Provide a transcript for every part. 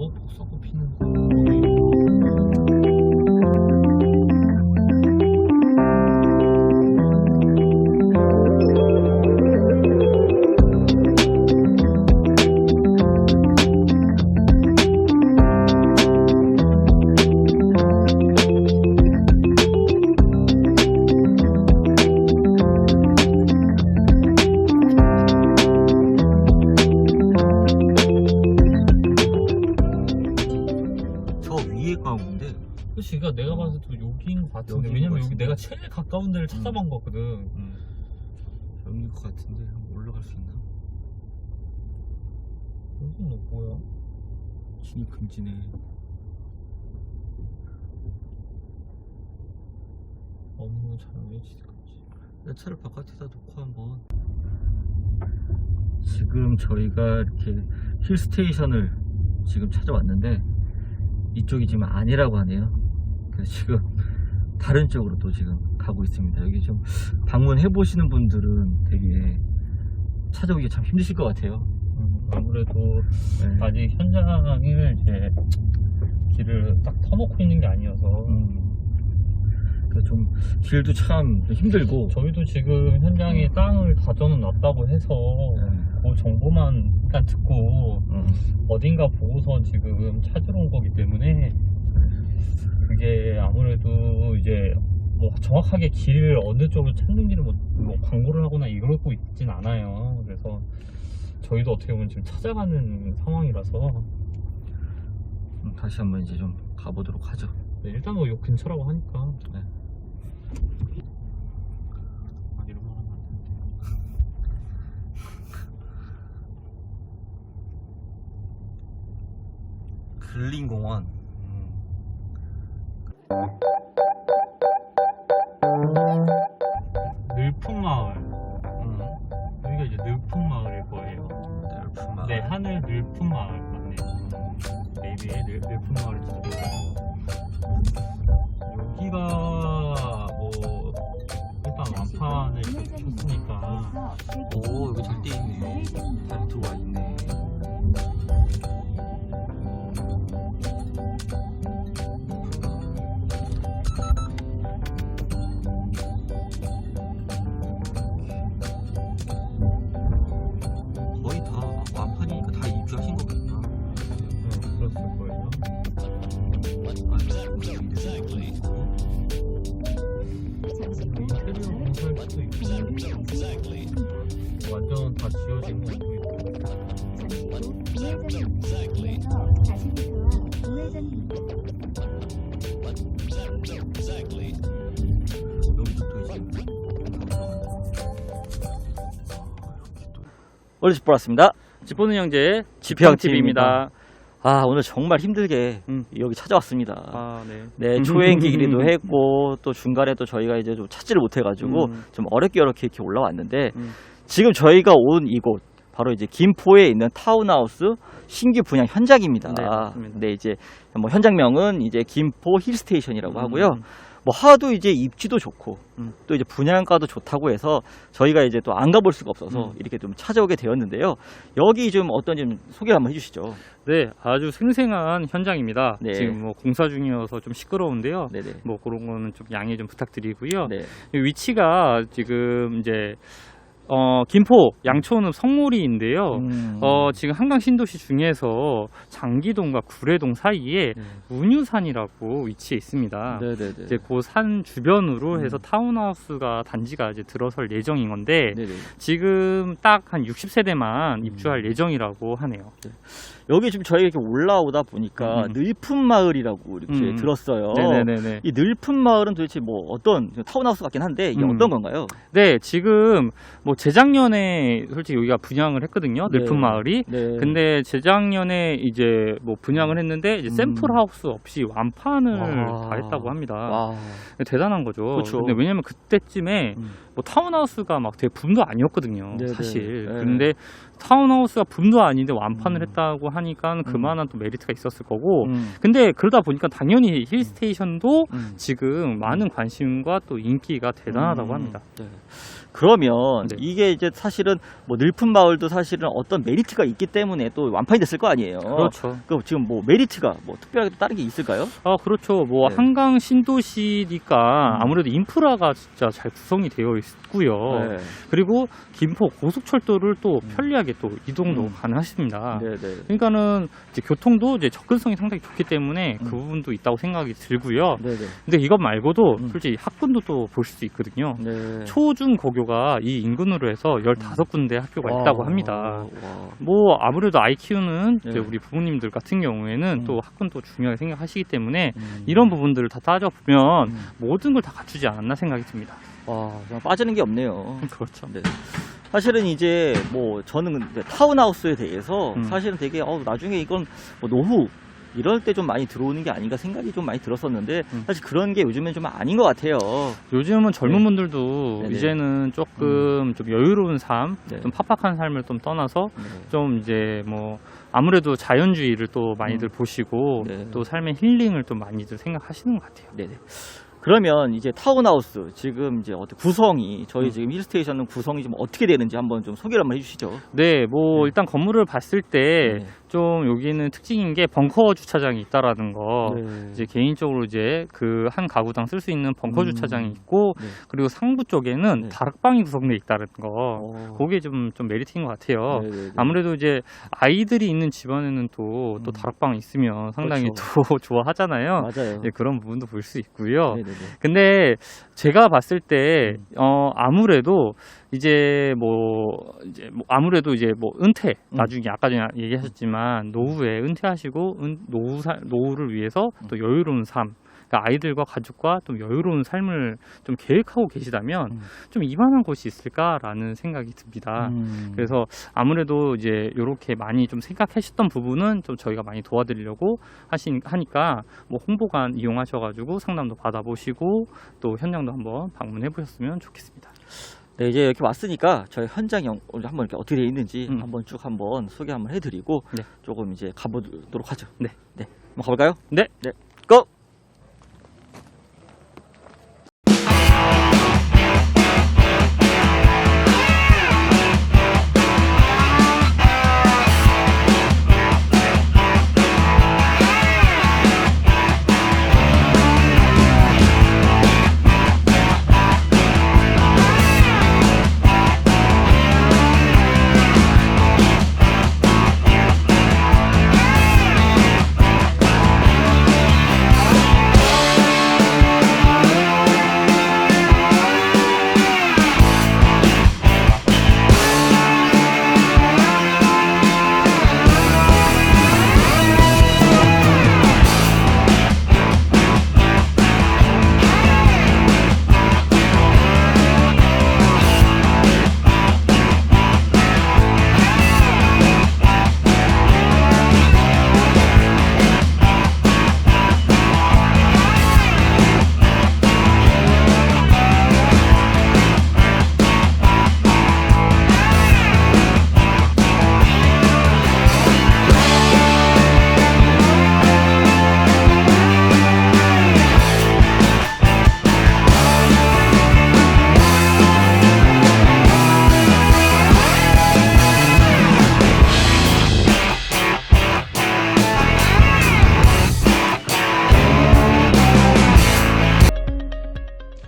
뻑뻑 썩고 피는 저 그치 그러니까 내가 봤을 때 여기인 것 같은데. 여기인 왜냐면 것 여기 같은데. 내가 제일 가까운 데를 찾아본 거거든. 음, 여기인 것 같은데 한번 올라갈 수 있나? 여기는 뭐야? 진입 금지네. 업무 촬영에 지금까지 내 차를 바깥에다 놓고 한번. 지금 저희가 이렇게 힐 스테이션을 지금 찾아왔는데 이쪽이 지금 아니라고 하네요 그래서 지금 다른 쪽으로 또 지금 가고 있습니다 여기 좀 방문해 보시는 분들은 되게 찾아오기 참 힘드실 것 같아요 음, 아무래도 네. 아직 현장을 이제 길을 딱 터놓고 있는 게 아니어서 음. 그래서 좀 길도 참 힘들고 저희도 지금 현장에 땅을 가져는 놨다고 해서 음. 그 정보만 일단 듣고 음. 어딘가 보고서 지금 찾으러 온 거기 때문에 그게 아무래도 이제 뭐 정확하게 길을 어느 쪽으로 찾는지를 뭐, 뭐 광고를 하거나 이러고 있진 않아요. 그래서 저희도 어떻게 보면 지금 찾아가는 상황이라서 음, 다시 한번 이제 좀 가보도록 하죠 네, 일단 뭐 요 근처라고 하니까 네. 아 이런 말 하면 안 되는데 근린공원 늘품 마을 음. 여기가 이제 늘품 마을일 거예요. 넓은 마을. 네 하늘 늘품 마을 맞네요. 네이비의 늘, 늘품 마을을 찾아봤어요. 여기가 뭐 일단 완판을 쳤으니까 오 여기 잘돼 있네 수도 있고 완전 다 지어진 것도 있고 여기도 또 이제 오늘 집 보았습니다 집보는 형제 지평TV입니다. 아 오늘 정말 힘들게 음. 여기 찾아왔습니다 아, 네. 네, 초행기기도 했고 또 중간에 또 저희가 이제 좀 찾지를 못해가지고 음. 좀 어렵게 어렵게 이렇게 올라왔는데 음. 지금 저희가 온 이곳 바로 이제 김포에 있는 타운하우스 신규 분양 현장입니다. 네, 맞습니다. 네, 이제 뭐 현장명은 이제 김포 힐스테이션이라고 하고요. 음. 뭐 하도 이제 입지도 좋고 음. 또 이제 분양가도 좋다고 해서 저희가 이제 또 안 가볼 수가 없어서 음. 이렇게 좀 찾아오게 되었는데요. 여기 좀 어떤지 좀 소개 한번 해주시죠. 네, 아주 생생한 현장입니다. 네. 지금 뭐 공사 중이어서 좀 시끄러운데요. 네네. 뭐 그런 거는 좀 양해 좀 부탁드리고요. 네. 이 위치가 지금 이제 어, 김포 양천읍 성모리인데요. 음. 어, 지금 한강 신도시 중에서 장기동과 구례동 사이에 네. 운유산이라고 위치해 있습니다. 네네네. 이제 그 산 주변으로 해서 음. 타운하우스가 단지가 이제 들어설 예정인 건데 네네. 지금 딱 한 60세대만 입주할 음. 예정이라고 하네요. 여기 지금 저희 이렇게 올라오다 보니까 음. 늘품 마을이라고 이렇게 음. 들었어요. 네네네네. 이 늘품 마을은 도대체 뭐 어떤 타운하우스 같긴 한데 이게 음. 어떤 건가요? 네, 지금 뭐 재작년에 솔직히 여기가 분양을 했거든요. 네. 늘품 마을이. 네. 근데 재작년에 이제 뭐 분양을 했는데 이제 음. 샘플 하우스 없이 완판을 와. 다 했다고 합니다. 와. 대단한 거죠. 그쵸. 근데 왜냐면 그때쯤에 음. 뭐 타운하우스가 막 되게 붐도 아니었거든요. 네네. 사실. 네. 근데 타운하우스가 붐도 아닌데 완판을 음. 했다고 하 니까 그만한 또 메리트가 있었을 거고 음. 근데 그러다 보니까 당연히 힐스테이션도 음. 지금 많은 관심과 또 인기가 대단하다고 음, 합니다. 네. 그러면 네. 이게 이제 사실은 뭐 늘품 마을도 사실은 어떤 메리트가 있기 때문에 또 완판이 됐을 거 아니에요. 그렇죠. 그 지금 뭐 메리트가 뭐 특별하게 또 다른 게 있을까요? 아, 그렇죠. 뭐 네. 한강 신도시니까 음. 아무래도 인프라가 진짜 잘 구성이 되어 있고요. 네. 그리고 김포 고속철도를 또 음. 편리하게 또 이동도 음. 가능하십니다. 네, 네. 그러니까 는 이제 교통도 이제 접근성이 상당히 좋기 때문에 음. 그 부분도 있다고 생각이 들고요. 네, 네. 근데 이것 말고도 음. 솔직히 학군도 또 볼 수 있거든요. 네. 초중 고교가 이 인근으로 해서 15군데 학교가 와, 있다고 합니다. 와. 뭐 아무래도 아이 키우는 이제 네. 우리 부모님들 같은 경우에는 음. 또 학군도 중요하게 생각하시기 때문에 음. 이런 부분들을 다 따져보면 음. 모든 걸 다 갖추지 않았나 생각이 듭니다. 와, 정말 빠지는 게 없네요. 그렇죠. 네. 사실은 이제 뭐 저는 근데 타운하우스에 대해서 음. 사실은 되게 어 나중에 이건 뭐 노후 이럴 때 좀 많이 들어오는 게 아닌가 생각이 좀 많이 들었었는데 음. 사실 그런 게 요즘엔 좀 아닌 것 같아요. 요즘은 젊은 네. 분들도 네네. 이제는 조금 좀 여유로운 삶, 네. 좀 팍팍한 삶을 좀 떠나서 네. 좀 이제 뭐 아무래도 자연주의를 또 많이들 음. 보시고 네. 또 삶의 힐링을 또 많이들 생각하시는 것 같아요. 네네. 그러면 이제 타운하우스 지금 이제 어떻게 구성이 저희 음. 지금 힐스테이션은 구성이 좀 어떻게 되는지 한번 좀 소개를 한번 해주시죠. 네, 뭐 네. 일단 건물을 봤을 때 네. 좀 여기는 특징인 게 벙커 주차장이 있다라는 거. 네. 이제 개인적으로 이제 그 한 가구당 쓸 수 있는 벙커 음. 주차장이 있고 네. 그리고 상부 쪽에는 네. 다락방이 구성돼 있다는 거. 어. 그게 좀, 좀 메리트인 것 같아요. 네네네. 아무래도 이제 아이들이 있는 집안에는 또, 또 음. 다락방이 있으면 상당히 그렇죠. 또 좋아하잖아요. 맞아요. 예, 그런 부분도 볼 수 있고요. 네네네. 근데 제가 봤을 때, 음. 어, 아무래도 이제 뭐, 이제 뭐 아무래도 이제 뭐 은퇴, 음. 나중에 아까 전에 얘기하셨지만 노후에 은퇴하시고 은, 노후, 사- 노후를 위해서 또 음. 여유로운 삶, 그러니까 아이들과 가족과 좀 여유로운 삶을 좀 계획하고 계시다면 음. 좀 이만한 곳이 있을까라는 생각이 듭니다. 음. 그래서 아무래도 이제 이렇게 많이 좀 생각하셨던 부분은 좀 저희가 많이 도와드리려고 하신 하니까 뭐 홍보관 이용하셔가지고 상담도 받아보시고 또 현장도 한번 방문해 보셨으면 좋겠습니다. 네, 이제 이렇게 왔으니까 저희 현장 영 오늘 한번 이렇게 어떻게 돼 있는지 음. 한번 쭉 한번 소개 한번 해드리고 네. 조금 이제 가보도록 하죠. 네. 네. 한번 가볼까요? 네. 네. 고!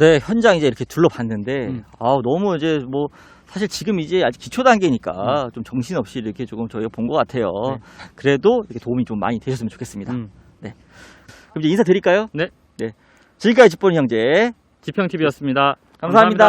네, 현장 이제 이렇게 둘러봤는데, 음. 아 너무 이제 뭐, 사실 지금 이제 아직 기초 단계니까 좀 정신없이 이렇게 조금 저희가 본 것 같아요. 음. 네. 그래도 이렇게 도움이 좀 많이 되셨으면 좋겠습니다. 음. 그럼 이제 인사드릴까요? 네. 네. 지금까지 집보는 형제. 지평 TV였습니다. 감사합니다.